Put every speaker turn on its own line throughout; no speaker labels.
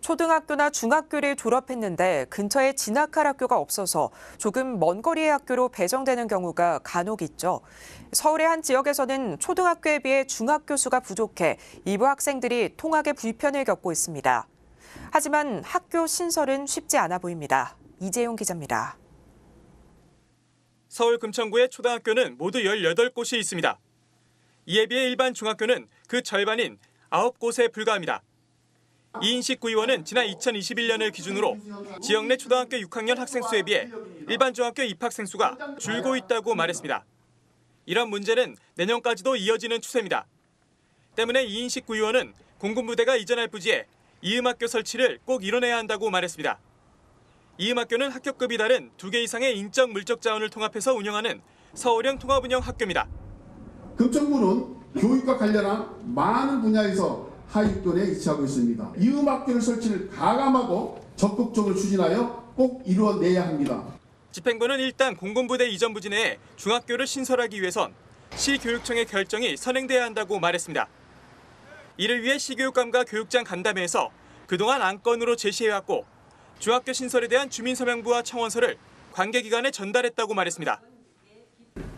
초등학교나 중학교를 졸업했는데 근처에 진학할 학교가 없어서 조금 먼 거리의 학교로 배정되는 경우가 간혹 있죠. 서울의 한 지역에서는 초등학교에 비해 중학교 수가 부족해 일부 학생들이 통학에 불편을 겪고 있습니다. 하지만 학교 신설은 쉽지 않아 보입니다. 이재용 기자입니다.
서울 금천구의 초등학교는 모두 18곳이 있습니다. 이에 비해 일반 중학교는 그 절반인 9곳에 불과합니다. 이인식 구의원은 지난 2021년을 기준으로 지역 내 초등학교 6학년 학생 수에 비해 일반 중학교 입학생 수가 줄고 있다고 말했습니다. 이런 문제는 내년까지도 이어지는 추세입니다. 때문에 이인식 구의원은 공군부대가 이전할 부지에 이음학교 설치를 꼭 이뤄내야 한다고 말했습니다. 이음학교는 학교급이 다른 두 개 이상의 인적 물적 자원을 통합해서 운영하는 서울형 통합 운영 학교입니다.
금천구는 교육과 관련한 많은 분야에서 하위권에 위치하고 있습니다. 이음학교를 설치를 가감하고 적극적으로 추진하여 꼭 이루어내야 합니다.
집행부는 일단 공군부대 이전 부지 내에 중학교를 신설하기 위해선 시교육청의 결정이 선행돼야 한다고 말했습니다. 이를 위해 시교육감과 교육장 간담회에서 그동안 안건으로 제시해왔고 중학교 신설에 대한 주민서명부와 청원서를 관계기관에 전달했다고 말했습니다.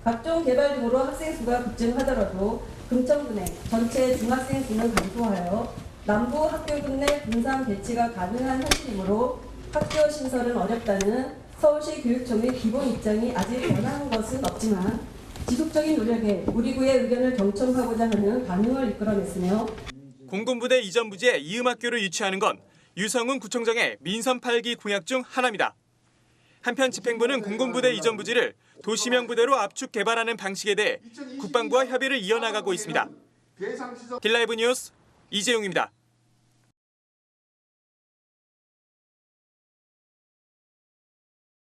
각종 개발 등으로 학생 수가 급증하더라도 금천구 내 전체 중학생 수는 감소하여 남부 학교군 내 분산 배치가 가능한 현실이므로 학교 신설은 어렵다는 서울시 교육청의 기본 입장이 아직 변한 것은 없지만 지속적인 노력에 우리 구의 의견을 경청하고자 하는 반응을 이끌어냈으며
공군부대 이전 부지에 이음학교를 유치하는 건 유성훈 구청장의 민선 8기 공약 중 하나입니다. 한편 집행부는 공군부대 이전 부지를 도시명 부대로 압축 개발하는 방식에 대해 국방부와 협의를 이어나가고 있습니다. 딜라이브 뉴스 이재용입니다.